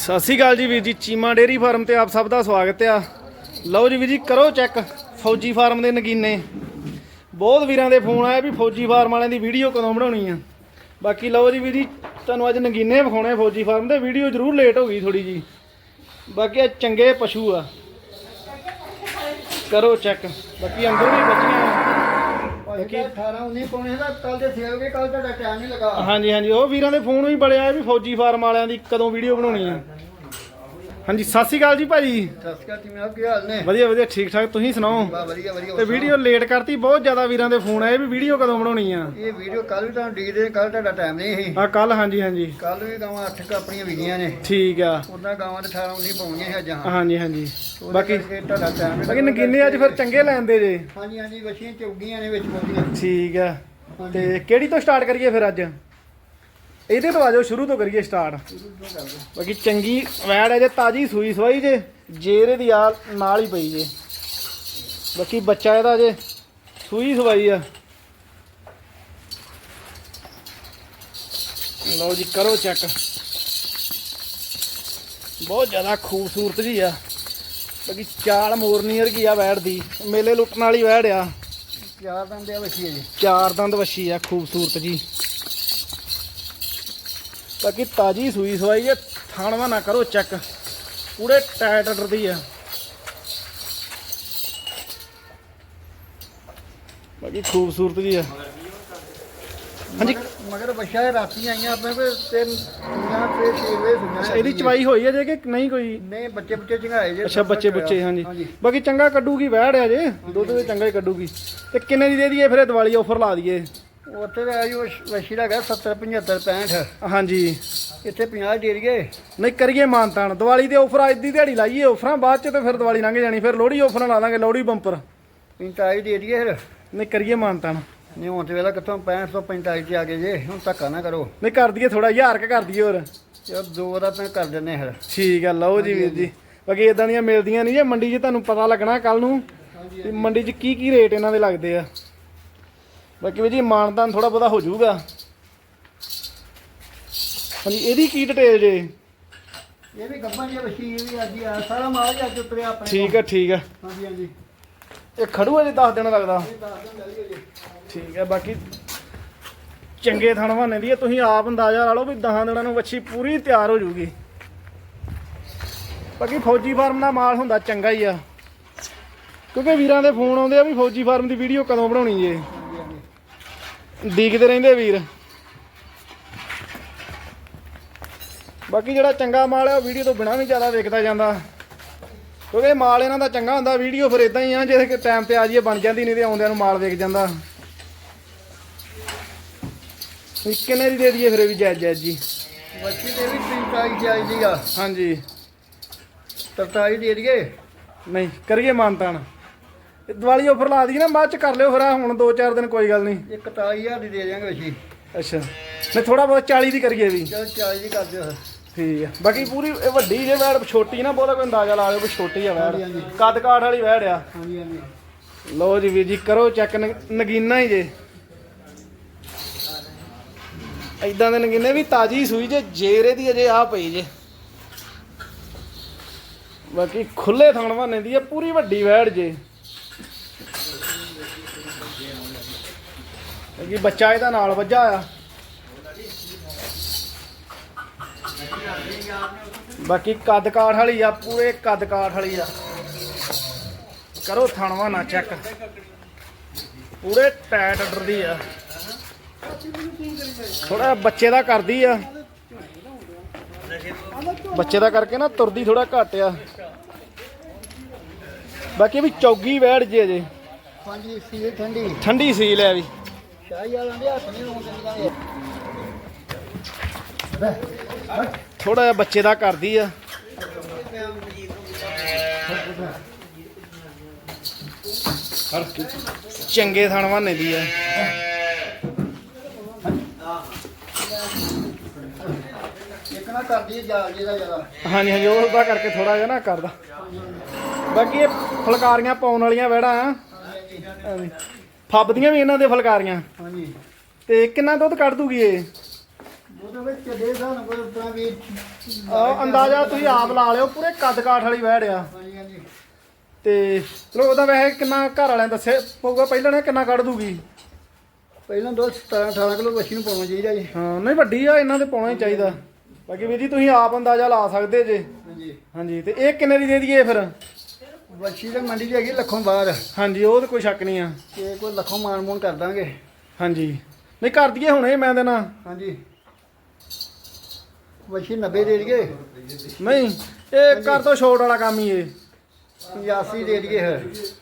ਸਤਿ ਸ਼੍ਰੀ ਅਕਾਲ ਜੀ ਵੀਰ ਜੀ, ਚੀਮਾ ਡੇਰੀ ਫਾਰਮ ਤੇ ਆਪ ਸਭ ਦਾ ਸਵਾਗਤ ਆ। ਲਓ ਜੀ ਵੀਰ ਜੀ, ਕਰੋ ਚੈੱਕ ਫੌਜੀ ਫਾਰਮ ਦੇ ਨਗੀਨੇ। ਬਹੁਤ ਵੀਰਾਂ ਦੇ ਫੋਨ ਆਏ ਵੀ ਫੌਜੀ ਫਾਰਮ ਵਾਲਿਆਂ ਦੀ ਵੀਡੀਓ ਕਦੋਂ ਬਣਾਉਣੀ ਆ। ਬਾਕੀ ਲਓ ਜੀ ਵੀਰ ਜੀ, ਤੁਹਾਨੂੰ ਅੱਜ ਨਗੀਨੇ ਵਿਖਾਉਣੇ ਫੌਜੀ ਫਾਰਮ ਦੇ, ਵੀਡੀਓ ਜ਼ਰੂਰ ਲੇਟ ਹੋ ਗਈ ਥੋੜੀ ਜੀ। ਬਾਕੀ ਇਹ ਚੰਗੇ ਪਸ਼ੂ ਆ। ਕਰੋ ਚੈੱਕ, ਬਾਕੀ ਅੰਦਰ ਵੀ ਬੱਚੀਆਂ ਭਾਈ ਕਿ 18 19 ਪਾਉਣੇ ਦਾ ਕੱਲ ਦੇ ਸੇਵ ਕੇ ਕੱਲ ਤੁਹਾਡਾ ਟਾਈਮ ਨਹੀਂ ਲੱਗਾ। ਹਾਂਜੀ ਹਾਂਜੀ ਉਹ ਵੀਰਾਂ ਦੇ ਫੋਨ ਵੀ ਬੜੇ ਆਏ ਵੀ ਫੌਜੀ ਫਾਰਮ ਵਾਲਿਆਂ ਦੀ ਕਦੋਂ ਵੀਡੀਓ ਬਣਾਉਣੀ ਆ। ਹਾਂਜੀ ਸਤਿ ਸ਼੍ਰੀ ਅਕਾਲ ਜੀ ਭਾਜੀ। ਸਤਿ ਸ਼੍ਰੀ ਅਕਾਲ ਜੀ ਮੇਰਾ ਕੀ ਹਾਲ ਨੇ? ਵਧੀਆ ਵਧੀਆ ਠੀਕ ਠਾਕ ਤੁਸੀਂ ਸੁਣਾਓ? ਬਾ ਵਧੀਆ ਵਧੀਆ ਤੇ ਵੀਡੀਓ ਲੇਟ ਕਰਤੀ ਬਹੁਤ ਜ਼ਿਆਦਾ ਵੀਰਾਂ ਦੇ ਫੋਨ ਆਏ ਵੀ ਵੀਡੀਓ ਕਦੋਂ ਬਣਾਉਣੀ ਆ? ਇਹ ਵੀਡੀਓ ਕੱਲ ਵੀ ਤੁਹਾਨੂੰ ਡੀਕਦੇ ਕੱਲ ਤੁਹਾਡਾ ਟਾਈਮ ਨਹੀਂ ਸੀ। ਆ ਕੱਲ ਹਾਂਜੀ ਹਾਂਜੀ। ਕੱਲ ਵੀ ਗਾਵਾਂ 8 ਕ ਆਪਣੀਆਂ ਵਿਗੀਆਂ ਨੇ। ਠੀਕ ਆ। ਉਦਾਂ ਗਾਵਾਂ ਦੇ 18 19 ਪਾਉਣੀਆਂ ਹਾਂ। ਹਾਂਜੀ ਹਾਂਜੀ। ਉਹਦੇ ਬਾਕੀ ਤੁਹਾਡਾ ਟਾਈਮ ਬਾਕੀ ਨਗੀਨੇ ਅੱਜ ਫਿਰ ਚੰਗੇ ਲੈਂਦੇ ਜੇ। ਹਾਂਜੀ ਹਾਂਜੀ ਵਛੀਆਂ ਚੁਗੀਆਂ ਨੇ ਵਿੱਚ ਪਾਉਂਦੀਆਂ ਠੀਕ ਆ। ਤੇ ਕਿਹੜੀ ਤੋਂ ਸਟਾਰਟ ਕਰੀਏ ਫਿਰ ਅੱਜ? ਇਹਦੇ ਤੋਂ ਆਜੋ ਸ਼ੁਰੂ ਤੋਂ ਕਰੀਏ ਸਟਾਰਟ ਬਾਕੀ ਚੰਗੀ ਵੈੜ ਹੈ ਜੇ ਤਾਜੀ ਸੂਈ ਸਵਾਈ ਜੇ ਜੇਰੇ ਦੀ ਆ ਨਾਲ ਹੀ ਪਈ ਜੇ। ਬਾਕੀ ਬੱਚਾ ਇਹਦਾ ਜੇ ਸੂਈ ਸਵਾਈ ਆ। ਲਓ ਜੀ ਕਰੋ ਚੈੱਕ ਬਹੁਤ ਜ਼ਿਆਦਾ ਖੂਬਸੂਰਤ ਜੀ ਆ। ਬਾਕੀ ਚਾਲ ਮੋਰਨੀ ਵਰਗੀ ਆ ਵੈੜ ਦੀ। ਮੇਲੇ ਲੁੱਟਣ ਵਾਲੀ ਵੈੜ ਆ। ਚਾਰ ਦੰਦ ਆ ਵਛੀ ਜੀ ਚਾਰ ਦੰਦ ਵੱਛੀ ਆ ਖੂਬਸੂਰਤ ਜੀ। ਬਾਕੀ ਤਾਜੀ ਸੂਈ ਸਵਾਈ ਹੈ ਥਾਣਵਾ ਨਾ ਕਰੋ ਚੈੱਕ ਪੂਰੇ ਟਾਇਟ ਡਰਦੀ ਆ। ਬਾਕੀ ਖੂਬਸੂਰਤ ਜੀ ਆ। ਹਾਂਜੀ। ਮਗਰ ਵਛਾ ਇਹ ਰਾਤੀ ਆਈਆਂ ਆਪਣੇ ਕੋਲ ਤਿੰਨ ਸੁਈਆਂ ਤੇ ਛੇ ਵੇ ਸੁਈਆਂ ਇਹਦੀ ਚਵਾਈ ਹੋਈ ਹੈ ਜੇ ਕਿ ਨਹੀਂ ਕੋਈ? ਨਹੀਂ ਬੱਚੇ ਬੱਚੇ ਚੰਗਾਏ ਜੇ। ਅੱਛਾ ਬੱਚੇ ਬੱਚੇ ਹਾਂਜੀ। ਹਾਂਜੀ। ਬਾਕੀ ਚੰਗਾ ਕੱਢੂਗੀ ਵਹਿੜ ਆ ਜੇ। ਦੁੱਧ ਵੀ ਚੰਗਾ ਹੀ ਕੱਢੂਗੀ। ਤੇ ਕਿੰਨੇ ਦੀ ਦੇ ਦਈਏ ਫਿਰ ਇਹ ਦੀਵਾਲੀ ਆਫਰ ਲਾ ਦਈਏ। ਉੱਥੇ ਤਾਂ ਆਈ ਦਾ ਹੈਗਾ 70 75 65 ਹਾਂਜੀ। ਇੱਥੇ 50 ਦੇ ਰਹੀਏ ਨਹੀਂ ਕਰੀਏ ਮਾਨਤਾਨ। ਦੀਵਾਲੀ ਦੇ ਆਫਰ ਅੱਜ ਦੀ ਦਿਹਾੜੀ ਲਾਈਏ ਆਫਰਾਂ ਬਾਅਦ ਚ ਤੇ ਫਿਰ ਦੀਵਾਲੀ ਲੰਘ ਜਾਣੀ ਫਿਰ ਲੋਹੜੀ ਆਫਰਾਂ ਲਾ ਦਾਂਗੇ ਲੋਹੜੀ ਬੰਪਰ। 45 ਦੇ ਰਹੀਏ ਫਿਰ। ਨਹੀਂ ਕਰੀਏ ਮਾਨਤਾਨ। ਨਹੀਂ ਹੁਣ ਤੇ ਵੇਲਾ ਕਿੱਥੋਂ 65 ਤੋਂ 45 ਤੇ ਆ ਗਏ ਜੇ ਹੁਣ ਧੱਕਾ ਨਾ ਕਰੋ। ਨਹੀਂ ਕਰ ਦਈਏ ਥੋੜਾ ਹਜ਼ਾਰ ਕ ਕਰ ਦਈਏ ਹੋਰ। ਚਲ ਦੋ ਦਾ ਤਾਂ ਕਰ ਦਿੰਨੇ ਫਿਰ। ਠੀਕ ਆ ਲਓ ਜੀ ਵੀਰ ਜੀ। ਬਾਕੀ ਇਦਾਂ ਦੀਆਂ ਮਿਲਦੀਆਂ ਨਹੀਂ ਜੇ ਮੰਡੀ 'ਚ ਤੁਹਾਨੂੰ ਪਤਾ ਲੱਗਣਾ ਕੱਲ ਨੂੰ ਮੰਡੀ 'ਚ ਕੀ ਕੀ ਰੇਟ ਇਹਨਾਂ ਦੇ ਲੱਗਦੇ ਆ। ਬਾਕੀ ਵੀਰ ਜੀ ਮਾਨਤਾਨ ਥੋੜਾ ਬਹੁਤਾ ਹੋ ਜਾਊਗਾ। ਹਾਂਜੀ ਇਹਦੀ ਕੀ ਡਿਟੇਲ ਜੇ? ਇਹ ਵੀ ਗੱਬਾਂ ਦੀ ਵਸ਼ੀ ਇਹ ਵੀ ਅੱਜ ਹੀ ਆ ਸਾਰਾ ਮਾਲ ਹੀ ਅੱਜ ਉਤਰਿਆ ਆਪਣੇ ਠੀਕ ਆ ਠੀਕ ਕੋਲ। ਹਾਂਜੀ ਹਾਂਜੀ। ਇਹ ਖੜੂ ਅਜੇ 10 ਦਿਨ ਲੱਗਦਾ। ਇਹ ਦਿਨ ਗਏ ਠੀਕ ਹੈ ਬਾਕੀ ਚੰਗੇ ਥਣ ਬਹਾਨੇ ਦੀ ਹੈ ਤੁਸੀਂ ਆਪ ਅੰਦਾਜ਼ਾ ਲਾ ਲਓ ਵੀ 10 ਦਿਨਾਂ ਨੂੰ ਵੱਛੀ ਪੂਰੀ ਤਿਆਰ ਹੋ ਜਾਊਗੀ। ਬਾਕੀ ਫੌਜੀ ਫਾਰਮ ਦਾ ਮਾਲ ਹੁੰਦਾ ਚੰਗਾ ਹੀ ਆ। ਕਿਉਂਕਿ ਵੀਰਾਂ ਦੇ ਫੋਨ ਆਉਂਦੇ ਆ ਵੀ ਫੌਜੀ ਫਾਰਮ ਦੀ ਵੀਡੀਓ ਕਦੋਂ ਬਣਾਉਣੀ ਜੇ। ਦੇਖਦੇ ਰਹਿੰਦੇ ਵੀਰ। ਬਾਕੀ ਜਿਹੜਾ ਚੰਗਾ ਮਾਲ ਹੈ ਉਹ ਵੀਡੀਓ ਤੋਂ ਬਿਨਾਂ ਵੀ ਜ਼ਿਆਦਾ ਵੇਖਦਾ ਜਾਂਦਾ। ਕਿਉਂਕਿ ਮਾਲ ਇਹਨਾਂ ਦਾ ਚੰਗਾ ਹੁੰਦਾ ਵੀਡੀਓ ਫਿਰ ਇਦਾਂ ਹੀ ਆ ਜੇ ਟਾਈਮ ਤੇ ਆ ਜਾਈਏ ਬਣ ਜਾਂਦੀ ਨਹੀਂ ਤੇ ਆਉਂਦਿਆਂ ਨੂੰ ਮਾਲ ਵੇਖ ਜਾਂਦਾ। ਕਿੰਨੇ ਦੀ ਦੇ ਦਈਏ ਫਿਰ ਵੀ ਜਾਇਜ਼ ਜਾਇਜ਼ ਜੀ। ਵਸ਼ੀ ਦੇ ਵੀ 45 ਚਾਹੀਦੀ ਆ। ਹਾਂਜੀ। 43 ਦੇ ਰਹੀਏ ਨਹੀਂ ਕਰੀਏ ਮਾਨਤਾਨ। ਦੀਵਾਲੀ ਆਫਰ ਲਾ ਦਈਏ ਨਾ ਬਾਅਦ ਚ ਕਰ ਲਿਓ ਫਿਰ ਆਹ ਹੁਣ 2-4 ਦਿਨ ਕੋਈ ਗੱਲ ਨਹੀਂ। ਇਹ 41000 ਦੀ ਦੇ ਦਿਆਂਗੇ ਵਸ਼ੀ ਅੱਛਾ। ਨਹੀਂ ਥੋੜਾ ਬਹੁਤ 40 ਦੀ ਕਰੀਏ ਵੀ। ਚਲ 40 ਦੀ ਕਰ ਦਿਓ ਫਿਰ। ਠੀਕ ਆ। ਬਾਕੀ ਪੂਰੀ ਇਹ ਵੱਡੀ ਜੇ ਵੈੜ ਛੋਟੀ ਨਾ ਬਹੁਤਾ ਕੋਈ ਅੰਦਾਜ਼ਾ ਲਾ ਲਿਓ ਵੀ ਛੋਟੀ ਆ ਵੈੜ। ਹਾਂਜੀ, ਹਾਂਜੀ। ਕੱਦ ਕਾਠ ਵਾਲੀ ਵੈੜ ਆ। ਹਾਂਜੀ ਹਾਂਜੀ। ਲਓ ਜੀ ਵੀਰ ਜੀ ਕਰੋ ਚੈੱਕ ਨਗੀਨਾ ਹੀ ਜੇ। ਇਦਾਂ ਦੇ ਨਗੀਨੇ ਵੀ ਤਾਜੀ ਸੂਈ ਜੇ ਜੇਰੇ ਦੀ ਅਜੇ ਆ ਪਈ ਜੇ। ਬਾਕੀ ਖੁੱਲੇ ਥਣ ਬਹਾਨੇ ਦੀ ਆ ਪੂਰੀ ਵੱਡੀ ਵੈੜ ਜੇ। ਬਾਕੀ ਬੱਚਾ ਇਹਦਾ ਨਾਲ ਵੱਜਾ ਆ ਬਾਕੀ ਕੱਦ ਕਾਠ ਵਾਲੀ ਆ ਪੂਰੇ ਕੱਦ ਕਾਠ ਵਾਲੀ ਆ। ਕਰੋ ਥਣਵਾ ਨਾ ਚੈੱਕ ਪੂਰੇ ਟਾਇਟ ਡਰਦੀ ਆ। ਥੋੜਾ ਬੱਚੇ ਦਾ ਕਰਦੀ ਆ। ਬੱਚੇ ਦਾ ਕਰਕੇ ਨਾ ਤੁਰਦੀ ਥੋੜਾ ਘੱਟ ਆ। ਬਾਕੀ ਵੀ ਚੌਗੀ ਵੈੜ ਜੇ ਜੇ ਹਾਂਜੀ ਸੀਲ ਠੰਡੀ। ਠੰਡੀ ਸੀਲ ਹੈ ਵੀ। ਥੋੜਾ ਜਿਹਾ ਬੱਚੇ ਦਾ ਕਰਦੀ ਆ। ਚੰਗੇ ਥਣ ਬਹਾਨੇ ਦੀ ਆ। ਇੱਕ ਹਾਂਜੀ ਹਾਂਜੀ ਉਹਦਾ ਕਰਕੇ ਥੋੜਾ ਜਿਹਾ ਨਾ ਕਰਦਾ। ਬਾਕੀ ਇਹ ਫਲਕਾਰੀਆਂ ਪਾਉਣ ਵਾਲੀਆਂ ਵੈੜਾਂ ਆ। ਫੱਬਦੀਆਂ ਵੀ ਇਹਨਾਂ ਦੇ ਫਲਕਾਰੀਆਂ। ਹਾਂਜੀ। ਤੇ ਕਿੰਨਾ ਦੁੱਧ ਕੱਢ ਦੂਗੀ ਇਹ? ਉਹਦੇ ਵਿੱਚ ਚੱਲੇ ਸਾਨੂੰ ਕੋਈ ਉਤਰਾ ਵੀ ਆਹ ਅੰਦਾਜ਼ਾ ਤੁਸੀਂ ਆਪ ਲਾ ਲਿਓ ਪੂਰੇ ਕੱਦ ਕਾਠ ਵਾਲੀ ਵਹਿੜ ਆ। ਹਾਂਜੀ ਹਾਂਜੀ। ਤੇ ਚਲੋ ਉਹਦਾ ਵੈਸੇ ਕਿੰਨਾ ਘਰ ਵਾਲਿਆਂ ਦੱਸਿਆ ਪਊਗਾ ਪਹਿਲਾਂ ਨੇ ਕਿੰਨਾ ਕੱਢ ਦੂਗੀ? ਪਹਿਲਾਂ ਦੋ 17 18 ਕਿਲੋ ਵੱਛੀ ਨੂੰ ਪਾਉਣਾ ਚਾਹੀਦਾ ਜੀ। ਹਾਂ ਨਹੀਂ ਵੱਡੀ ਆ ਇਹਨਾਂ ਦੇ ਪਾਉਣਾ ਹੀ ਚਾਹੀਦਾ। ਬਾਕੀ ਵੀਰ ਜੀ ਤੁਸੀਂ ਆਪ ਅੰਦਾਜ਼ਾ ਲਾ ਸਕਦੇ ਜੇ। ਹਾਂਜੀ। ਹਾਂਜੀ ਤੇ ਇਹ ਕਿੰਨੇ ਦੀ ਦੇ ਦਈਏ ਫਿਰ? ਵੱਛੀ ਤਾਂ ਮੰਡੀ 'ਚ ਹੈਗੀ ਲੱਖੋਂ ਬਾਹਰ। ਹਾਂਜੀ ਉਹ ਤਾਂ ਕੋਈ ਸ਼ੱਕ ਨਹੀਂ ਆ। ਤੇ ਕੋਈ ਲੱਖੋਂ ਮਾਨ ਮੂਨ ਕਰ ਦਾਂਗੇ। ਹਾਂਜੀ। ਨਹੀਂ ਕਰ ਦਈਏ ਹੁਣੇ ਮੈਂ ਦੇਣਾ ਹਾਂਜੀ। ਵੱਛੀ 90 ਦੇ ਦਈਏ। ਨਹੀਂ ਇਹ ਕਰ ਤੋਂ ਛੋਟ ਵਾਲਾ ਕੰਮ ਹੀ ਇਹ। 85 ਦੇ ਦਈਏ। ਫਿਰ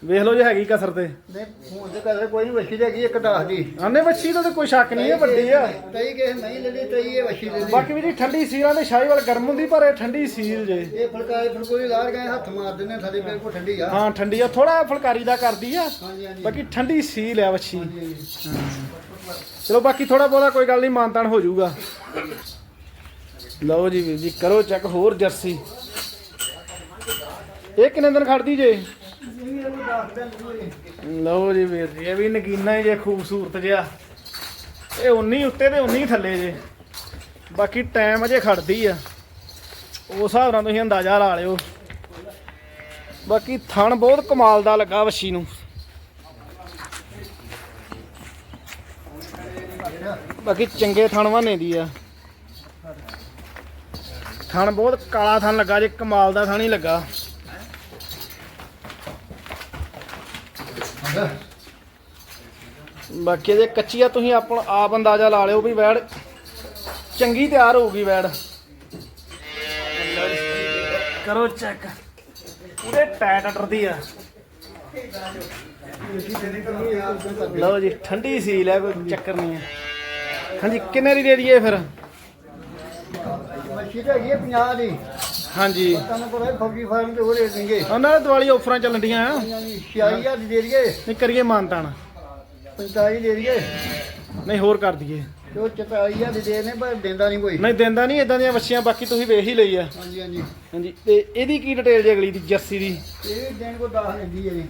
ਵੇਖ ਲਓ ਜੇ ਹੈਗੀ ਕਸਰ ਤੇ। ਨਹੀਂ ਹੁਣ ਤੇ ਕਰਦੇ ਕੋਈ ਨਹੀਂ ਵੱਛੀ ਤੇ ਹੈਗੀ ਇੱਕ ਦਸ ਦੀ। ਆਨੇ ਵੱਛੀ ਦਾ ਤਾਂ ਕੋਈ ਸ਼ੱਕ ਨਹੀਂ ਇਹ ਵੱਡੀ ਆ। ਤਈ ਕਿਸੇ ਨਹੀਂ ਲੈ ਲਈ ਤਈ ਇਹ ਵੱਛੀ ਲੈ ਲਈ ਬਾਕੀ ਵੀ ਜੀ ਠੰਡੀ ਸੀਰਾਂ ਦੇ ਸ਼ਾਹੀਵਾਲ ਗਰਮ ਹੁੰਦੀ ਪਰ ਇਹ ਠੰਡੀ ਸੀਲ ਜੇ। ਇਹ ਫਲਕਾਰੀ ਫਲਕੋਈ ਲਾਰ ਗਏ ਹੱਥ ਮਾਰ ਦਿੰਦੇ ਥੱਲੇ ਬਿਲਕੁਲ ਠੰਡੀ ਆ। ਹਾਂ ਠੰਡੀ ਆ ਥੋੜਾ ਫੁਲਕਾਰੀ ਦਾ ਕਰਦੀ ਆ। ਬਾਕੀ ਠੰਡੀ ਸੀਲ ਆ ਵੱਛੀ। ਚਲੋ ਬਾਕੀ ਥੋੜਾ ਬਹੁਤਾ ਕੋਈ ਗੱਲ ਨਹੀਂ ਮਾਨਤਾਨ ਹੋ ਜਾਊਗਾ। ਲਓ ਜੀ ਵੀਰ ਜੀ ਕਰੋ ਚੈੱਕ ਹੋਰ ਜਰਸੀ। ਇਹ ਕਿੰਨੇ ਦਿਨ ਖੜਦੀ ਜੇ? ਲਓ ਜੀ ਵੀਰ ਜੀ, ਇਹ ਵੀ ਨਗੀਨਾ ਹੀ ਜੇ, ਖੂਬਸੂਰਤ ਜਿਹਾ। ਇਹ 19 ਉੱਤੇ ਤੇ 19 ਥੱਲੇ ਜੇ। ਬਾਕੀ ਟਾਈਮ ਅਜੇ ਖੜਦੀ ਆ। ਉਸ ਹਿਸਾਬ ਨਾਲ ਤੁਸੀਂ ਅੰਦਾਜ਼ਾ ਲਾ ਲਿਓ। ਬਾਕੀ ਥਣ ਬਹੁਤ ਕਮਾਲ ਦਾ ਲੱਗਾ ਵੱਛੀ ਨੂੰ। ਬਾਕੀ ਚੰਗੇ ਥਣ ਵਾਨੇ ਦੀ ਆ। ਥਣ ਬਹੁਤ ਕਾਲਾ ਥਣ ਲੱਗਾ ਜੇ, ਕਮਾਲ ਦਾ ਥਣ ਹੀ ਲੱਗਾ। ਬਾਕੀ ਜੇ ਕੱਚੀ ਆ ਤੁਸੀਂ ਆਪਣਾ ਆਪ ਅੰਦਾਜ਼ਾ ਲਾ ਲਿਓ ਵੀ ਵੈੜ ਚੰਗੀ ਤਿਆਰ ਹੋਊਗੀ ਵੈੜ। ਕਰੋ ਚੈੱਕ ਪੂਰੇ ਟਾਇਟ ਅਟਰਦੀ ਆ। ਲਓ ਜੀ ਠੰਡੀ ਸੀਲ ਹੈ ਕੋਈ ਚੱਕਰ ਨਹੀਂ ਹੈ ਹਾਂਜੀ ਕਿੰਨੇ ਦੀ ਦੇ ਦਈਏ ਫਿਰ? ਤਾਂ ਹੈਗੀ ਹੈ 50 ਦੀ ਹਾਂਜੀ। ਤੁਹਾਨੂੰ ਪਤਾ ਫੌਜੀ ਫਾਰਮ ਤੇ ਹੋ ਰਹੇ ਨੇਗੇ ਉਹਨਾਂ ਦੇ ਦਿਵਾਲੀ ਆਫਰਾਂ ਚੱਲਣ ਡੀਆਂ। ਆ ਹਾਂਜੀ 46000 ਦੀ ਦੇ ਦਈਏ। ਨਹੀਂ ਕਰੀਏ ਮਾਨਤਾਨ। 45 ਦੇ ਦਈਏ। ਨਹੀਂ ਹੋਰ ਕਰ ਦਈਏ। ਤੇ ਉਹ 44000 ਦੀ ਦੇ ਨੇ ਪਰ ਦਿੰਦਾ ਨਹੀਂ ਕੋਈ। ਨਹੀਂ ਦਿੰਦਾ ਨਹੀਂ ਇਦਾਂ ਦੀਆਂ ਵੱਛੀਆਂ ਬਾਕੀ ਤੁਸੀਂ ਵੇਖ ਹੀ ਲਈ ਆ। ਹਾਂਜੀ ਹਾਂਜੀ। ਹਾਂਜੀ ਤੇ ਇਹਦੀ ਕੀ ਡਿਟੇਲ ਜੀ ਅਗਲੀ ਦੀ ਜਰਸੀ ਦੀ? ਇਹ ਵੀ ਦਿਨ ਕੋ 10 ਲੈਂਦੀ ਹੈ ਜੀ।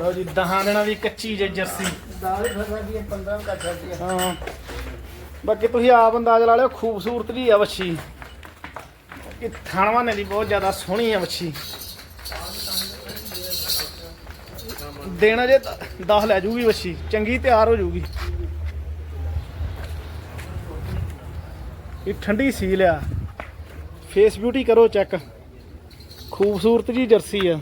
ਲਓ ਜੀ ਦਹਾਂ ਦਿਨਾਂ ਦੀ ਕੱਚੀ ਜੇ ਜਰਸੀ ਦਾਲ ਫਸਾ ਦੀ 15 ਕੱਟ ਸਕਦੀ ਹੈ। ਹਾਂ। ਬਾਕੀ ਤੁਸੀਂ ਆਪ ਅੰਦਾਜ਼ ਲਾ ਲਿਓ ਖੂਬਸੂਰਤ ਦੀ ਆ ਵੱਛੀ। ਇਹ ਥਾਣਵਾਨੇ ਦੀ ਬਹੁਤ ਜ਼ਿਆਦਾ ਸੋਹਣੀ ਆ ਵੱਛੀ। ਦੇਣਾ ਜੇ 10 ਲੈ ਜੂਗੀ ਵੱਛੀ, ਚੰਗੀ ਤਿਆਰ ਹੋ ਜੂਗੀ। ਇਹ ਠੰਡੀ ਸੀਲ ਆ। ਫੇਸ ਬਿਊਟੀ ਕਰੋ ਚੈੱਕ ਖੂਬਸੂਰਤ ਜੀ ਜਰਸੀ ਆ।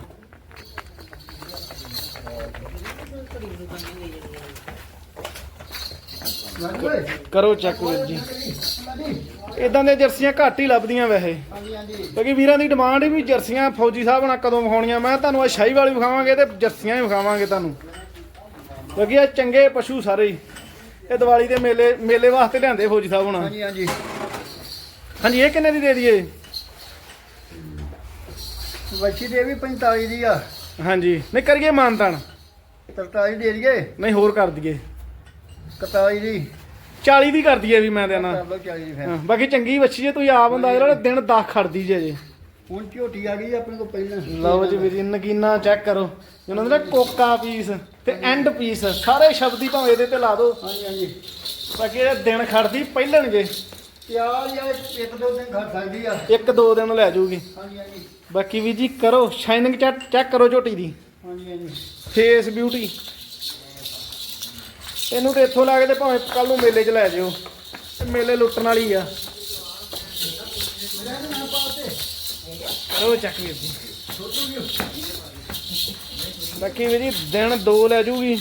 ਕਰੋ ਚੈੱਕ ਵੀਰ ਜੀ। ਇਦਾਂ ਦੀਆਂ ਜਰਸੀਆਂ ਘੱਟ ਹੀ ਲੱਭਦੀਆਂ ਵੈਸੇ। ਹਾਂਜੀ ਹਾਂਜੀ। ਕਿਉਂਕਿ ਵੀਰਾਂ ਦੀ ਡਿਮਾਂਡ ਹੀ ਵੀ ਜਰਸੀਆਂ ਫੌਜੀ ਸਾਹਿਬ ਨਾਲ ਕਦੋਂ ਵਿਖਾਉਣੀਆਂ ਮੈਂ ਤੁਹਾਨੂੰ ਆ ਸ਼ਾਹੀ ਵਾਲੀ ਵਿਖਾਵਾਂਗੇ ਤੇ ਜਰਸੀਆਂ ਹੀ ਵਿਖਾਵਾਂਗੇ ਤੁਹਾਨੂੰ। ਕਿਉਂਕਿ ਇਹ ਚੰਗੇ ਪਸ਼ੂ ਸਾਰੇ ਹੀ। ਇਹ ਦੀਵਾਲੀ ਦੇ ਮੇਲੇ ਮੇਲੇ ਵਾਸਤੇ ਲਿਆਂਦੇ ਫੌਜੀ ਸਾਹਿਬ ਹੁਣ। ਹਾਂਜੀ ਹਾਂਜੀ। ਹਾਂਜੀ ਇਹ ਕਿੰਨੇ ਦੀ ਦੇ ਦਈਏ? ਵੱਛੀ ਦੇ ਵੀ 45 ਦੀ ਆ। ਹਾਂਜੀ। ਨਹੀਂ ਕਰੀਏ ਮਾਨਤਾਨ। 43 ਦੇ ਦਈਏ। ਨਹੀਂ ਹੋਰ ਕਰ ਦਈਏ। 41 ਦੀ। 40 ਦੀ ਕਰ ਦਈਏ ਵੀ ਮੈਂ ਦੇਣਾ ਕਰ ਲਓ 40 ਦੀ ਫਿਰ। ਹਾਂ, ਬਾਕੀ ਚੰਗੀ ਵੱਛੀ ਜੇ ਤੁਸੀਂ ਆਪ ਲਾ ਲਓ ਦਿਨ 10 ਖੜਦੀ ਜੇ ਜੇ ਹੁਣ ਝੋਟੀ ਆ ਗਈ ਆਪਣੇ ਕੋਲ ਪਹਿਲਾਂ। ਲਓ ਜੀ ਵੀਰ ਨਗੀਨਾ ਚੈੱਕ ਕਰੋ। ਜਿਹਨਾਂ ਦਾ ਕੋਕਾ ਪੀਸ ਤੇ ਐਂਡ ਪੀਸ ਸਾਰੇ ਸ਼ਬਦੀ ਭਾਵੇਂ ਇਹਦੇ ਤੇ ਲਾ ਦਿਓ ਹਾਂਜੀ ਹਾਂਜੀ। ਬਾਕੀ ਇਹ ਦਿਨ ਖੜਦੀ ਪਹਿਲਣਗੇ ਪਿਆਰ ਜਾਂ ਇੱਕ ਦੋ ਦਿਨ ਖਾ ਸਕਦੀ ਆ। ਇੱਕ ਦੋ ਦਿਨ ਲੈ ਜਾਊਗੀ ਹਾਂਜੀ ਹਾਂਜੀ। ਬਾਕੀ ਵੀ ਜੀ ਕਰੋ ਸ਼ਾਈਨਿੰਗ ਚੈੱਕ ਕਰੋ ਝੋਟੀ ਦੀ। ਹਾਂਜੀ ਹਾਂਜੀ। ਫੇਸ ਬਿਊਟੀ ਇਹਨੂੰ ਤੇ ਇੱਥੋਂ ਲਾ ਕੇ ਤੇ ਭਾਵੇਂ ਕੱਲ ਨੂੰ ਮੇਲੇ 'ਚ ਲੈ ਜਿਓ। ਤੇ ਮੇਲੇ ਲੁੱਟਣ ਵਾਲੀ ਆ। ਕਰੋ ਚੈੱਕ ਵੀਰ ਜੀ। ਬਾਕੀ ਵੀ ਜੀ, ਦਿਨ ਦੋ ਲੈ ਜੂਗੀ।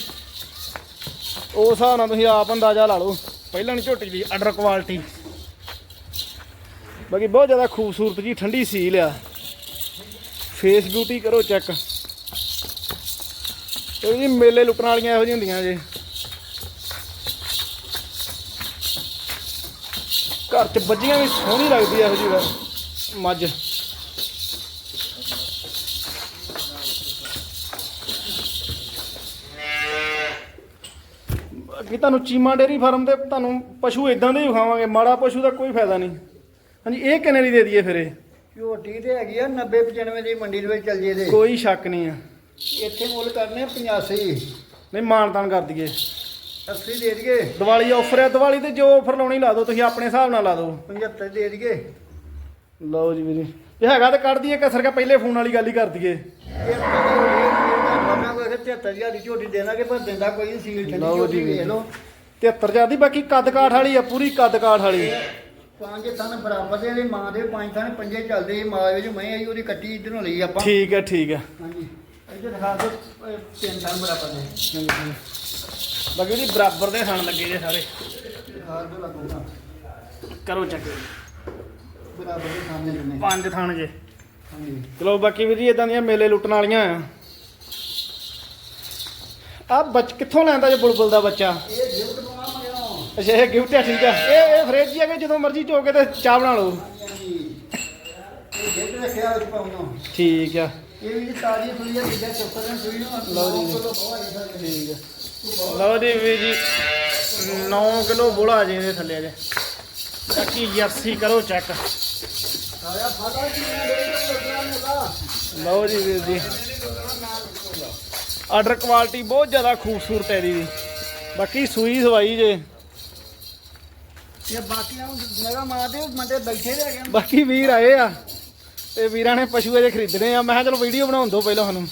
ਉਸ ਹਿਸਾਬ ਨਾਲ ਤੁਸੀਂ ਆਪ ਅੰਦਾਜ਼ਾ ਲਾ ਲਓ। ਪਹਿਲਾਂ ਨਹੀਂ ਝੋਟੀ ਦੀ ਆਰਡਰ ਕੁਆਲਿਟੀ ਬਾਕੀ ਬਹੁਤ ਜ਼ਿਆਦਾ ਖੂਬਸੂਰਤ ਜੀ, ਠੰਡੀ ਸੀਲ ਆ। ਫੇਸ ਬਿਊਟੀ ਕਰੋ ਚੈੱਕ ਇਹ ਜੀ ਮੇਲੇ ਲੁੱਟਣ ਵਾਲੀਆਂ ਇਹੋ ਜਿਹੀਆਂ ਹੁੰਦੀਆਂ ਜੇ। ਘਰ 'ਚ ਬੱਜੀਆਂ ਵੀ ਸੋਹਣੀ ਲੱਗਦੀ ਆ ਇਹੋ ਜਿਹੀ ਵੈ- ਮੱਝ। ਅੱਗੇ ਤੁਹਾਨੂੰ ਚੀਮਾ ਡੇਰੀ ਫਾਰਮ ਤੇ ਤੁਹਾਨੂੰ ਪਸ਼ੂ ਇਦਾਂ ਦੇ ਹੀ ਵਿਖਾਵਾਂਗੇ ਮਾੜਾ ਪਸ਼ੂ ਦਾ ਕੋਈ ਫਾਇਦਾ ਨਹੀਂ। ਹਾਂਜੀ ਇਹ ਕਿੰਨੇ ਦੀ ਦੇ ਦਈਏ ਫਿਰ ਇਹ? ਝੋਟੀ ਤੇ ਹੈਗੀ ਆ 90 95 ਦੀ ਮੰਡੀ ਦੇ ਵਿੱਚ ਚੱਲ ਜੇ ਦੇ ਕੋਈ ਸ਼ੱਕ ਨਹੀਂ ਆ। ਇੱਥੇ ਮੁੱਲ ਕਰਨੇ ਆ 85 ਨਹੀਂ ਮਾਨਤਾਨ ਕਰ ਦਈਏ। 80 ਦੇ ਦਈਏ ਦੀਵਾਲੀ ਆਫਰ ਹੈ ਦੀਵਾਲੀ ਤੇ ਜੋ ਆਫਰ ਲਾਉਣੀ ਲਾ ਦਿਓ ਤੁਸੀਂ ਆਪਣੇ ਹਿਸਾਬ ਨਾਲ ਲਾ ਦਿਓ। 75 ਦੇ ਦਈਏ। ਲਓ ਜੀ ਵੀਰੇ। ਜੇ ਹੈਗਾ ਤਾਂ ਕੱਢ ਦਈਏ ਕਸਰ ਕੇ ਪਹਿਲੇ ਫੋਨ ਵਾਲੀ ਗੱਲ ਹੀ ਕਰ ਦਈਏ। ਇਹ ਬਾਬਾ ਕੋਈ 73000 ਦੀ ਝੋਟੀ ਦੇਣਾਗੇ ਪਰ ਦਿੰਦਾ ਕੋਈ ਨਹੀਂ ਸੀਲ ਠੰਡੀ ਲਓ ਜੀ। 73000 ਦੀ ਬਾਕੀ ਕੱਦ ਕਾਠ ਵਾਲੀ ਆ ਪੂਰੀ ਕੱਦ ਕਾਠ ਵਾਲੀ। ਪੰਜ ਥਣ ਬਰਾਬਰ ਦੇ ਮਾਂ ਦੇ ਪੰਜ ਥਣ ਪੰਜੇ ਚੱਲਦੇ ਇਹ ਮਾਂ ਵਿੱਚ ਮੈਂ ਆਈ ਉਹਦੀ ਕੱਟੀ ਇਧਰੋਂ ਲਈ ਆਪਾਂ। ਠੀਕ ਹੈ ਠੀਕ ਹੈ ਹਾਂਜੀ। ਇੱਧਰ ਦਿਖਾ ਦਿਓ ਇਹ ਤਿੰਨ ਥਣ ਬਰਾਬਰ ਨੇ ਬਾਕੀ ਜੀ ਬਰਾਬਰ ਦੇ ਹਣ ਲੱਗੇ ਜੇ ਸਾਰੇ। ਦਿਖਾ ਦਿਓ ਲੱਗੂਗਾ ਕਰੋ ਚੱਕ। ਬਰਾਬਰ ਦੇ ਸਾਹਮਣੇ ਨੇ ਪੰਜ ਥਣ ਜੇ। ਹਾਂਜੀ। ਚਲੋ ਬਾਕੀ ਵੀ ਜੀ ਇਦਾਂ ਦੀਆਂ ਮੇਲੇ ਲੁੱਟਣ ਵਾਲੀਆਂ ਆ। ਆ ਬੱਚ ਕਿੱਥੋਂ ਲੈਂਦਾ ਜੇ ਬੁਲਬੁਲ ਦਾ ਬੱਚਾ? ਇਹ ਗਿਫਟ ਮਗਰੋਂ ਅੱਛਾ ਇਹ ਗਿਫਟ ਆ ਠੀਕ ਆ। ਇਹ ਇਹ ਫ੍ਰਿਜ ਹੀ ਆ ਕਿ ਜਦੋਂ ਮਰਜ਼ੀ ਚੋ ਕੇ ਤੇ ਚਾਹ ਬਣਾ ਲਓ? ਹਾਂਜੀ। ਇਹ ਗਿਫਟ ਰੱਖਿਆ ਵਿੱਚ ਪਾਉਣਾ ਠੀਕ ਆ। ਇਹ ਵੀ ਤਾਜੀ ਸੁਈ ਹੈ ਜਿੱਦਾਂ ਚੁੱਕਣ ਸੁਈ ਨੂੰ। ਲਓ ਜੀ। ਨੌ ਹੈ ਠੀਕ ਆ। ਲਓ ਜੀ ਵੀ ਜੀ 9 ਕਿਲੋ ਬੋਲਾ ਜੇ ਇਹਦੇ ਥੱਲੇ ਜੇ। ਬਾਕੀ ਜਰਸੀ ਕਰੋ ਚੈੱਕ ਦੇ ਲਓ ਜੀ ਵੀਰ ਜੀ। ਆਰਡਰ ਕੁਆਲਿਟੀ ਬਹੁਤ ਜ਼ਿਆਦਾ ਖੂਬਸੂਰਤ ਹੈ ਵੀ ਬਾਕੀ ਸੂਈ ਸਵਾਈ ਜੇ। ਇਹ ਬਾਕੀਆਂ ਨੂੰ ਮੇਰਾ ਮਾਰ ਦੇ ਮੰਦੇ ਬੈਠੇ ਰਹਿ ਗਏ। ਬਾਕੀ ਵੀਰ ਆਏ ਆ ਤੇ ਵੀਰਾਂ ਨੇ ਪਸ਼ੂ ਅਜੇ ਖਰੀਦਣੇ ਆ। ਮੈਂ ਕਿਹਾ ਚਲੋ ਵੀਡੀਓ ਬਣਾਉਣ ਦਿਓ ਪਹਿਲਾਂ ਸਾਨੂੰ।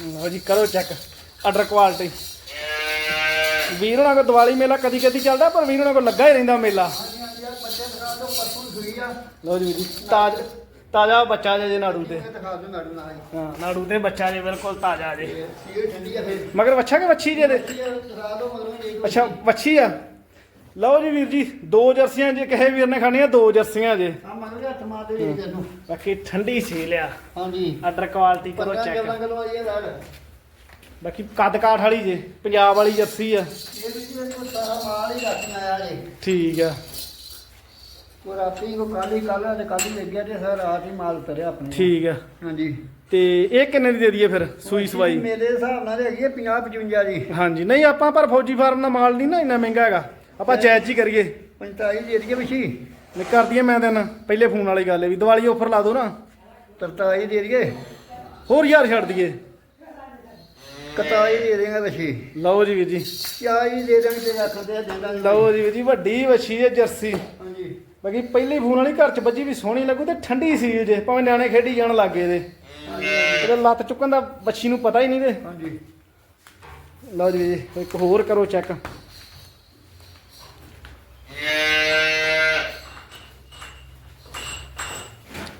ਲਓ ਜੀ, ਕਰੋ ਚੈੱਕ ਆਰਡਰ ਕੁਆਲਿਟੀ ਵੀਰ ਉਹਨਾਂ ਕੋ ਦੀਵਾਲੀ ਮੇਲਾ ਕਦੀ ਕਦੀ ਚੱਲਦਾ, ਪਰ ਵੀਰ ਉਹਨਾਂ ਕੋ ਲੱਗਾ ਹੀ ਰਹਿੰਦਾ ਮੇਲਾ। ਲਓ ਜੀ ਵੀਰ ਜੀ, ਤਾਜ, ਤਾਜ਼ਾ ਬੱਚਾ ਜੇ ਜੇ ਨਾੜੂ ਤੇ। ਨਾੜੂ ਹਾਂ, ਨਾੜੂ ਤੇ ਬੱਚਾ ਜੇ, ਬਿਲਕੁਲ ਤਾਜ਼ਾ ਜੇ। ਮਗਰ ਵੱਛਾ ਕਿ ਵੱਛੀ ਜੇ ਦੇ ਅੱਛਾ, ਵੱਛੀ ਆ। ਲਓ ਜੀ ਵੀਰ ਜੀ ਦੋ ਜਰਸੀਆਂ ਜੇ ਕਹੇ ਵੀਰ ਨੇ ਖਾਣੀਆਂ ਦੋ ਜਰਸੀਆਂ ਜੇ। ਆ ਮਗਰ ਹੱਥ ਮਾਰ ਦੇ ਵੀਰ ਨੂੰ ਬਾਕੀ ਠੰਡੀ ਸੀਲ ਆ। ਹਾਂਜੀ। ਆਰਡਰ ਕੁਆਲਿਟੀ ਕਰੋ ਪੱਕਾ ਬਾਕੀ ਕੱਦ ਕਾਠ ਵਾਲੀ ਜੇ ਪੰਜਾਬ ਵਾਲੀ ਜਰਸੀ ਆ। ਇਹ ਵੀ ਜੀ ਕੋਲ ਸਾਰਾ ਮਾਲ ਹੀ ਰੱਖ ਆਇਆ ਜੀ। ਠੀਕ ਆ। ਉਹ ਰਾਤੀ ਕੋ ਕੱਲ ਹੀ ਕੱਲ ਤੇ ਕੱਲ ਹੀ ਲੱਗਿਆ ਤੇ ਸਾਰਾ ਰਾਤ ਹੀ ਮਾਲ ਉਤਰਿਆ ਆਪਣੇ ਠੀਕ ਆ। ਹਾਂਜੀ। ਤੇ ਇਹ ਕਿੰਨੇ ਦੀ ਦੇ ਦਈਏ ਫਿਰ ਸੂਈ ਸਵਾਈ? ਮੇਰੇ ਹਿਸਾਬ ਨਾਲ ਹੈਗੀ ਹੈ 50 55 ਦੀ ਹਾਂਜੀ ਨਹੀਂ ਆਪਾਂ ਪਰ ਫੌਜੀ ਫਾਰਮ ਦਾ ਮਾਲ ਨਹੀਂ ਨਾ ਇੰਨਾ ਮਹਿੰਗਾ ਹੈਗਾ। ਆਪਾਂ ਜਾਇਜ਼ ਹੀ ਕਰੀਏ। 45 ਦੇ ਦਈਏ ਵਿਛੀ ਨਹੀਂ ਕਰ ਦਈਏ ਮੈਂ ਤੈਨੂੰ ਪਹਿਲੇ ਫੋਨ ਵਾਲੀ ਗੱਲ ਹੈ ਵੀ ਦੀਵਾਲੀ ਆਫਰ ਲਾ ਦੋ ਨਾ। 43 ਦੇ ਦਈਏ। ਹੋਰ ਯਾਰ ਛੱਡ ਦਈਏ। 41 ਦੇ ਦੇਗਾ ਵਿਛੀ ਲਓ ਜੀ ਵੀਰ ਜੀ। 40 ਦੇ ਦੇਣਗੇ ਤੇ ਰੱਖਦੇ ਆ ਦਿੰਦਾ ਲਓ ਜੀ ਵੀਰ ਜੀ ਵੱਡੀ ਵੱਛੀ ਹੈ ਜਰਸੀ। ਹਾਂਜੀ। ਬਾਕੀ ਪਹਿਲੀ ਫੋਨ ਵਾਲੀ ਘਰ ਚ ਵੱਜੀ ਵੀ ਸੋਹਣੀ ਲੱਗੂ ਤੇ ਠੰਡੀ ਸੀ ਜੇ ਭਾਵੇਂ ਨਿਆਣੇ ਖੇਡੀ ਜਾਣ ਲੱਗੇ ਇਹਦੇ। ਇਹਦੇ ਲੱਤ ਚੁੱਕਣ ਦਾ ਬੱਚੀ ਨੂੰ ਪਤਾ ਹੀ ਨਹੀਂ ਤੇ। ਹਾਂਜੀ। ਲਓ ਜੀ ਜੀ ਇੱਕ ਹੋਰ ਕਰੋ ਚੈੱਕ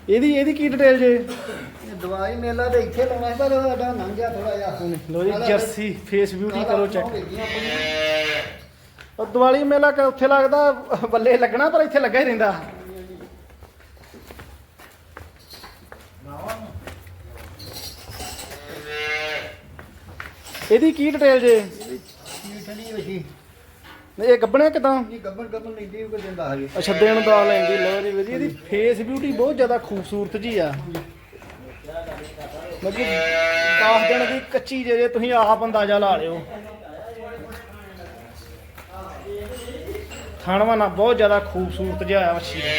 ਇਹਦੀ ਇਹਦੀ ਕੀ ਡਿਟੇਲ ਜੇ? ਇਹ ਦਵਾਈ ਮੇਲਾ ਤੇ ਇੱਥੇ ਲਾਉਣਾ ਸੀ, ਪਰ ਸਾਡਾ ਲੰਘ ਗਿਆ ਥੋੜਾ ਜਿਹਾ ਲਓ ਜੀ ਜਰਸੀ ਫੇਸ ਬਿਊਟੀ ਕਰੋ ਚੈੱਕ ਉਹ ਦੀਵਾਲੀ ਮੇਲਾ ਕਿ ਉੱਥੇ ਲੱਗਦਾ ਬੱਲੇ ਲੱਗਣਾ ਪਰ ਇੱਥੇ ਲੱਗਾ ਹੀ ਰਹਿੰਦਾ। ਇਹਦੀ ਕੀ ਡਿਟੇਲ ਜੇ? ਠੰਡੀ ਵਿਛੀ ਨਹੀਂ ਇਹ ਗੱਬਣੇ ਕਿਦਾਂ? ਇਹ ਗੱਬਰ ਗੱਬਰ ਲੈਂਦੀ ਕੋਈ ਦਿੰਦਾ ਹਜੇ। ਅੱਛਾ ਦੇਣ ਦਾ ਲੈਂਦੀ ਲਓ ਜੀ ਵੀਰ ਜੀ। ਇਹਦੀ ਫੇਸ ਬਿਊਟੀ ਬਹੁਤ ਜ਼ਿਆਦਾ ਖੂਬਸੂਰਤ ਜੀ ਆ। ਮਤਲਬ 10 ਦਿਨ ਦੀ ਕੱਚੀ ਜੇ ਤੁਸੀਂ ਆਪ ਅੰਦਾਜ਼ਾ ਲਾ ਲਿਓ। ਖਾਣਵਾ ਨਾ ਬਹੁਤ ਜ਼ਿਆਦਾ ਖੂਬਸੂਰਤ ਜਿਹਾ ਆ ਮੱਛੀ ਦਾ।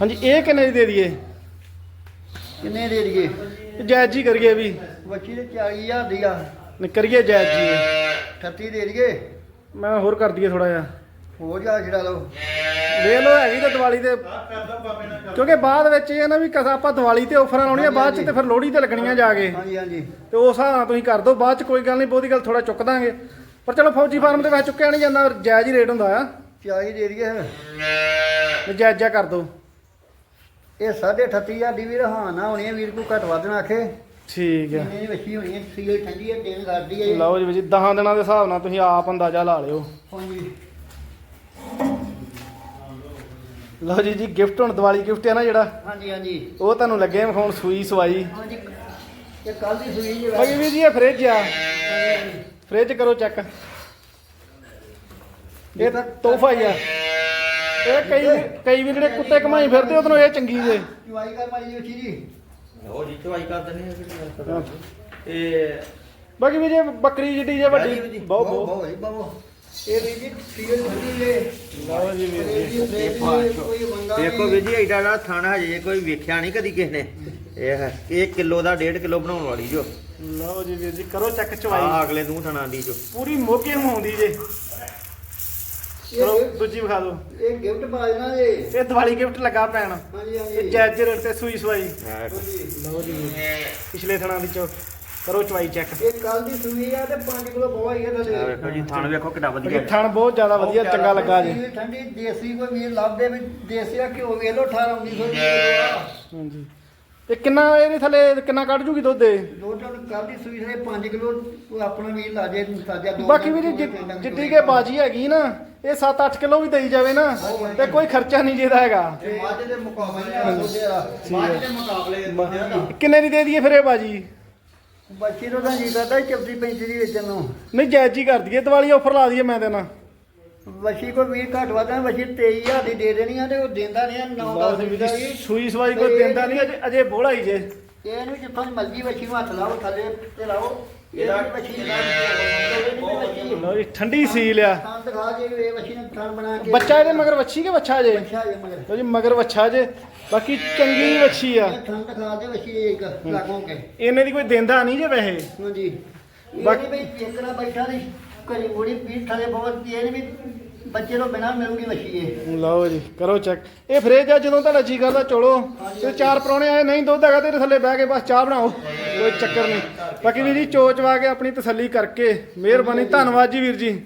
ਹਾਂਜੀ ਇਹ ਕਿੰਨੇ ਦੀ ਦੇ ਦਈਏ? ਕਿੰਨੇ ਦੇ ਦਈਏ? ਜਾਇਜ਼ ਜੀ ਕਰੀਏ ਵੀ। ਬੱਚੀ ਦੇ 40000 ਦੀ ਆ। ਨਹੀਂ ਕਰੀਏ ਜਾਇਜ਼ ਜੀ। ਇਹ। 38 ਦੇ ਦਈਏ। ਮੈਂ ਹੋਰ ਕਰ ਦਈਏ ਥੋੜਾ ਜਿਹਾ। ਹੋ ਜਾ ਜਿਹੜਾ ਲਓ। ਵੇਖ ਲਓ ਹੈਗੀ ਤਾਂ ਦੀਵਾਲੀ ਤੇ। ਕਿਉਂਕਿ ਬਾਅਦ ਵਿੱਚ ਇਹ ਆ ਨਾ ਵੀ ਕਸਾ ਆਪਾਂ ਦੀਵਾਲੀ ਤੇ ਆਫਰਾਂ ਲਾਉਣੀਆਂ ਬਾਅਦ ਚ ਤੇ ਫਿਰ ਲੋਹੜੀ ਤੇ ਲੱਗਣੀਆਂ ਜਾ ਕੇ। ਹਾਂਜੀ ਹਾਂਜੀ। ਤੇ ਉਸ ਹਿਸਾਬ ਨਾਲ ਤੁਸੀਂ ਕਰ ਦਿਓ ਬਾਅਦ ਚ ਕੋਈ ਗੱਲ ਨਹੀਂ ਬਹੁਤੀ ਗੱਲ ਥੋੜਾ ਚੁੱਕ ਦਾਂਗੇ। ਪਰ ਚਲੋ ਫੌਜੀ ਫਾਰਮ ਦੇ ਵਿੱਚ ਚੁੱਕਿਆ ਨਹੀਂ ਜਾਂਦਾ ਜਾਇਜ਼ ਹੀ ਰੇਟ ਹੁੰਦਾ ਆ। 40 ਦੇ ਦਈਏ। ਵੀ ਜਾਇਜ਼ ਜਿਹਾ ਕਰ ਦਿਓ। ਇਹ 38500 ਦੀ ਵੀ ਰਹਾਨਾ ਹੋਣੀ ਹੈ ਵੀਰ ਕੋ ਘੱਟ ਵੱਧ ਨਾ ਆਖੇ। ਠੀਕ ਹੈ। ਦੀ ਵੱਛੀ ਹੋਣੀ ਹੈ ਸੀਲ ਠੰਡੀ ਹੈ ਦਿਨ ਕਰਦੀ ਹੈ। ਲਓ ਜੀ ਜੀ 10 ਦਿਨਾਂ ਦੇ ਹਿਸਾਬ ਨਾਲ ਤੁਸੀਂ ਆਪ ਅੰਦਾਜ਼ਾ ਲਾ ਲਿਓ। ਹਾਂਜੀ। ਲਓ ਜੀ ਜੀ ਗਿਫਟ ਹੁਣ ਦੀਵਾਲੀ ਗਿਫਟ ਹੈ ਨਾ ਜਿਹੜਾ? ਹਾਂਜੀ ਹਾਂਜੀ। ਉਹ ਤੁਹਾਨੂੰ ਲੱਗੇ ਵਿਖਾਉਣ ਸੂਈ ਸਵਾਈ। ਹਾਂਜੀ ਇਹ ਕੱਲ ਦੀ ਸੂਈ ਜੀ ਬਾਕੀ ਵੀਰ ਜੀ ਇਹ ਫ੍ਰਿਜ ਆ। ਫ੍ਰਿਜ ਕਰੋ ਚੈੱਕ ਇਹ ਤਾਂ ਤੋਹਫਾ ਹੀ ਆ। ਇਹ ਕਈ ਕਈ ਵੀ ਜਿਹੜੇ ਕੁੱਤੇ ਕਮਾਈ ਫਿਰਦੇ ਉਦੋਂ ਇਹ ਚੰਗੀ ਜੇ। ਚੁਆਈ ਕਰ ਮਾਰੀ ਜੀ ਜੀ। ਉਹ ਜੀ ਚਵਾਈ ਕਰ ਦਿੰਦੇ ਆ ਇਹ ਬਾਕੀ ਵੀ ਜੇ ਬੱਕਰੀ ਜਿੱਡੀ ਜੇ ਵੱਡੀ ਬਹੁਤ ਬਹੁਤ ਇਹ ਵੀ ਜੀ ਸੀਲ ਜੇ। ਲਓ ਜੀ ਵੀਰ ਜੀ। ਦੇਖੋ ਵੀਰ ਜੀ ਐਡਾ ਦਾ ਥਾਣਾ ਹਜੇ ਕੋਈ ਵੇਖਿਆ ਨਹੀਂ ਕਦੀ ਕਿਸੇ ਨੇ। ਇਹ ਹੈ ਇਹ ਕਿਲੋ ਦਾ 1.5 ਕਿਲੋ ਬਣਾਉਣ ਵਾਲੀ ਜੋ। ਲਓ ਜੀ ਵੀਰ ਜੀ ਕਰੋ ਚੈੱਕ ਆ ਚਵਾਈ ਅਗਲੇ ਨੂੰ ਥਾਣਾ ਦੀ ਜੋ। ਪੂਰੀ ਮੋਗੇ ਨੂੰ ਆਉਂਦੀ ਜੇ। ਦੂਜੀ ਵਿਖਾ ਦਿਓ। ਇਹ ਗਿਫਟ ਬਾਜਣਾ ਜੇ। ਇਹ ਦੀਵਾਲੀ ਗਿਫਟ ਲੱਗਾ ਪੈਣ ਹਾਂਜੀ ਹਾਂਜੀ। ਜੈਜ ਰੇਟ ਤੇ ਸੂਈ ਸਵਾਈ। ਲਓ ਜੀ। ਪਿਛਲੇ ਥਣਾ ਵਿੱਚੋਂ ਕਰੋ ਚਵਾਈ ਚੈੱਕ। ਇਹ ਕੱਲ ਦੀ ਸੂਈ ਆ ਤੇ 5 ਕਿਲੋ ਬਹੁਤ ਹੀ ਹੈ ਆ ਥੱਲੇ। ਵੇਖੋ ਜੀ ਥਾਣ ਵੇਖੋ ਕਿੱਡਾ ਕਿਉਂਕਿ ਵਧੀਆ ਥਣ ਬਹੁਤ ਜ਼ਿਆਦਾ ਵਧੀਆ ਚੰਗਾ ਲੱਗਾ ਜੇ। ਠੰਡੀ ਦੇਸੀ ਕੋਈ ਵੀਰ ਲੱਭਦੇ ਵੀ ਦੇਸੀ ਆ ਘਿਓ ਵੇਖ ਲਓ 18 1900 ਦੀ ਕਿਲੋ ਆ। ਹਾਂਜੀ। ਇਹ ਕਿੰਨਾ ਇਹਦੇ ਥੱਲੇ ਕਿੰਨਾ ਕੱਢ ਜੂਗੀ ਦੁੱਧ ਇਹ? ਦੋ ਟਨ ਕੱਲ ਦੀ ਸੂਈ ਦੇ 5 ਕਿਲੋ ਆਪਣਾ ਵੀਰ ਲਾ ਜੇ ਤਾਜਾ ਦੋ ਬਾਕੀ ਵੀ ਜੀ ਜਿੱਡੀ ਕੇ ਬਾਜੀ ਹੈਗੀ ਨਾ ਇਹ 7-8 ਕਿਲੋ ਵੀ ਦੇਈ ਜਾਵੇ ਨਾ ਤੇ ਕੋਈ ਖਰਚਾ ਨਹੀਂ ਜਿਹਦਾ ਹੈਗਾ। ਮੱਝ ਦੇ ਮੁਕਾਬਲੇ ਆ ਦੁੱਧ ਆ। ਮੱਝ ਦੇ ਮੁਕਾਬਲੇ ਦੁੱਧ ਦਾ ਕਿੰਨੇ ਦੀ ਦੇ ਦਈਏ ਫਿਰ ਇਹ ਬਾਜੀ? ਬੱਚੀ ਨੂੰ ਤਾਂ ਜੀ ਕਰਦਾ 34 35 ਦੀ ਵੇਚਣ ਨੂੰ। ਨਹੀਂ ਜਾਇਜ਼ ਹੀ ਕਰ ਦਈਏ ਦੀਵਾਲੀ ਆਫਰ ਲਾ ਦਈਏ ਮੈਂ ਤੇ ਨਾ ਵਸ਼ੀ ਕੋ ਵੀਰ ਘੱਟ ਵਾਦਾ ਵਸ਼ੀ 23000 ਦੀ ਦੇ ਦੇਣੀ ਆ ਤੇ ਉਹ ਦਿੰਦਾ ਨਹੀਂ 9 10 ਦੀ ਦਾ ਜੀ। ਸੂਈ ਸਵਾਈ ਕੋਈ ਦਿੰਦਾ ਨਹੀਂ ਅਜੇ ਅਜੇ ਬੋਲਾ ਹੀ ਜੇ। ਇਹਨੂੰ ਜਿੱਥੋਂ ਦੀ ਮਰਜ਼ੀ ਵਸ਼ੀ ਨੂੰ ਹੱਥ ਲਾਓ ਥੱਲੇ ਤੇ ਲਾਓ। ਲਓ ਜੀ ਠੰਡੀ ਸੀਲ ਆ। ਥਾਂ ਦਿਖਾ ਜੇ ਇਹ ਵਸ਼ੀ ਨੇ ਥਾਂ ਬਣਾ ਕੇ। ਬੱਚਾ ਇਹਦੇ ਮਗਰ ਵੱਛੀ ਕੇ ਬੱਚਾ ਜੇ? ਬੱਚਾ ਜੇ ਮਗਰ। ਲਓ ਜੀ ਮਗਰ ਵੱਛਾ ਜੇ। ਬਾਕੀ ਚੰਗੀ ਵੱਛੀ ਆ। ਇਹ ਥਾਂ ਦਿਖਾ ਦੇ ਵਸ਼ੀ ਇੱਕ ਲਾਗੋਂ ਕੇ। ਇਹਨੇ ਦੀ ਕੋਈ ਦਿੰਦਾ ਨਹੀਂ ਜੇ ਵੈਸੇ। ਹਾਂਜੀ। ਬਾਕੀ- ਬਈ ਬੈਠਾ ਦੀ ਘਰੀ ਮੁੜੀ ਪੀਠ ਥਲੇ ਬਹੁਤ ਇਹ ਵੀ ਬੱਚੇ ਤੋਂ ਬਿਨਾ ਮਿਲੂਗੀ ਵਸ਼ੀ ਇਹ। ਲਓ ਜੀ, ਕਰੋ ਚੈੱਕ ਇਹ ਫ੍ਰਿਜ ਆ, ਜਦੋਂ ਤੁਹਾਡਾ ਜੀ ਕਰਦਾ, ਚੋਲੋ। ਤੇ ਚਾਰ ਪਰੌਣੇ ਆਏ, ਨਹੀਂ ਦੁੱਧ ਹੈਗਾ ਤੇਰੇ ਥੱਲੇ ਬਹਿ ਕੇ ਬਸ ਚਾਹ ਬਣਾਓ। ਕੋਈ ਚੱਕਰ ਨਹੀਂ। ਬਾਕੀ ਵੀਰ ਜੀ ਚੋਚਵਾ ਕੇ ਆਪਣੀ ਤਸੱਲੀ ਕਰਕੇ ਮਿਹਰਬਾਨੀ। ਧੰਨਵਾਦ ਜੀ ਵੀਰ ਜੀ।